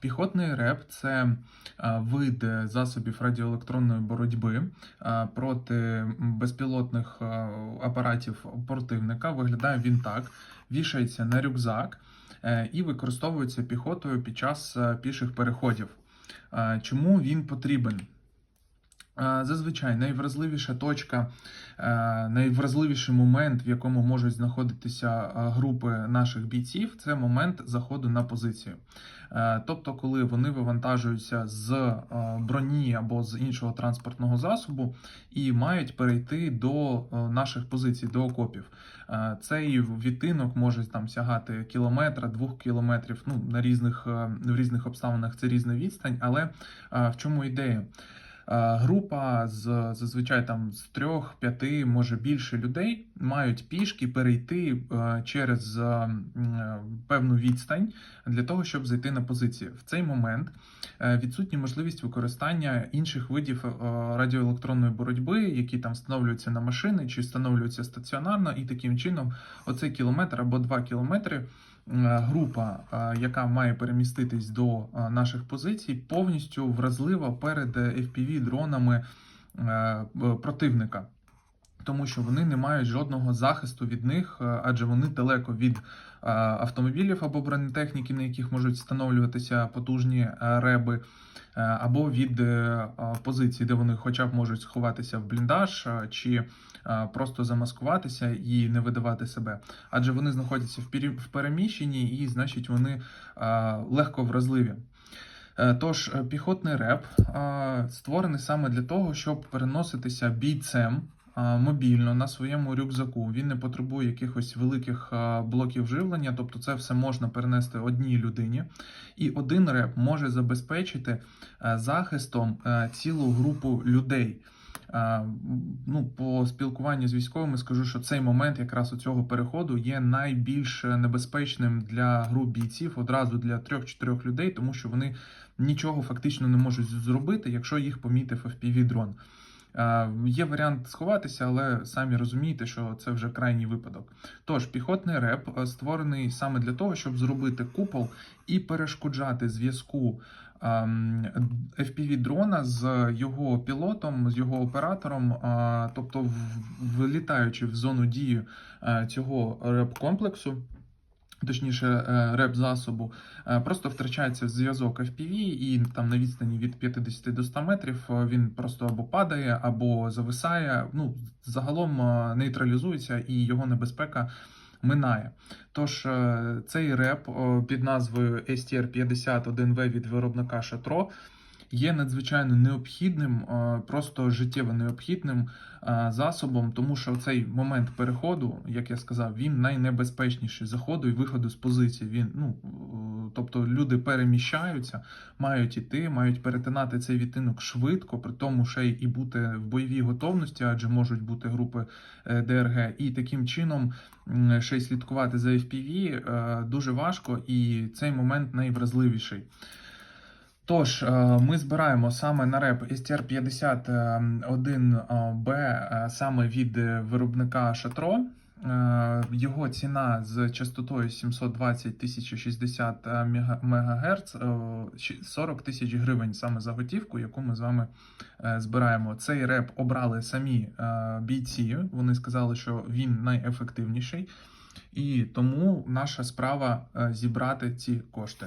Піхотний реп це вид засобів радіоелектронної боротьби проти безпілотних апаратів противника. Виглядає він так: вішається на рюкзак е, і використовується піхотою під час е, піших переходів. Чому він потрібен? Е, Зазвичай найвразливіша точка, е, найвразливіший момент, в якому можуть знаходитися е, групи наших бійців, це момент заходу на позицію. Тобто, коли вони вивантажуються з броні або з іншого транспортного засобу і мають перейти до наших позицій, до окопів. Цей відтинок може там сягати кілометра, двох кілометрів. Ну на різних в різних обставинах це різна відстань, але в чому ідея? Е, Група з зазвичай там з трьох, п'яти, може більше людей мають пішки перейти е, через е, певну відстань для того, щоб зайти на позицію. В цей момент відсутня можливість використання інших видів радіоелектронної боротьби, які там встановлюються на машини чи встановлюються стаціонарно, і таким чином оцей кілометр або два кілометри. Е, Група, е, яка має переміститись до е, наших позицій, повністю вразлива перед fpv дронами противника, тому що вони не мають жодного захисту від них, е, адже вони далеко від е, автомобілів або бронетехніки, на яких можуть встановлюватися потужні е, реби, або від позицій, де вони хоча б можуть сховатися в бліндаж чи просто замаскуватися і не видавати себе. Адже вони знаходяться в переміщенні, і значить вони легко вразливі. Тож піхотний реп створений саме для того, щоб переноситися бійцем мобільно на своєму рюкзаку. Він не потребує якихось великих е, блоків живлення, тобто це все можна перенести одній людині. І один реп може забезпечити е, захистом е, цілу групу людей. Е, Ну, по спілкуванню з військовими скажу, що цей момент якраз у цього переходу є найбільш небезпечним для груп бійців одразу для трьох-чотирьох людей, тому що вони нічого фактично не можуть зробити, якщо їх помітив fpv дрон. Е, Є варіант сховатися, але самі розумієте, що це вже крайній випадок. Тож, піхотний реп е, створений саме для того, щоб зробити купол і перешкоджати зв'язку ем, fpv дрона з його пілотом, з його оператором, е, тобто влітаючи в зону дії цього реп-комплексу. Точніше, е, реп-засобу, е, просто втрачається зв'язок FPV, і там на відстані від 50 до 100 метрів е, він просто або падає, або зависає. Ну, загалом нейтралізується і його небезпека минає. Тож цей реп під назвою STR-51V від виробника Шатро є надзвичайно необхідним, е, просто життєво необхідним е, засобом, тому що цей момент переходу, як я сказав, він найнебезпечніший заходу і виходу з позиції. Він ну е, тобто люди переміщаються, мають іти, мають перетинати цей відтинок швидко, при тому ще й і бути в бойовій готовності, адже можуть бути групи ДРГ, і таким чином ще й слідкувати за FPV дуже важко, і цей момент найвразливіший. Тож, е, ми збираємо саме на реп STR51B е, саме від е, виробника Шатро. Е, Його ціна з частотою 720 1060 МГц 40 тисяч гривень саме за готівку, яку ми з вами збираємо. Цей реп обрали самі бійці. Вони сказали, що він найефективніший, і тому наша справа зібрати ці кошти.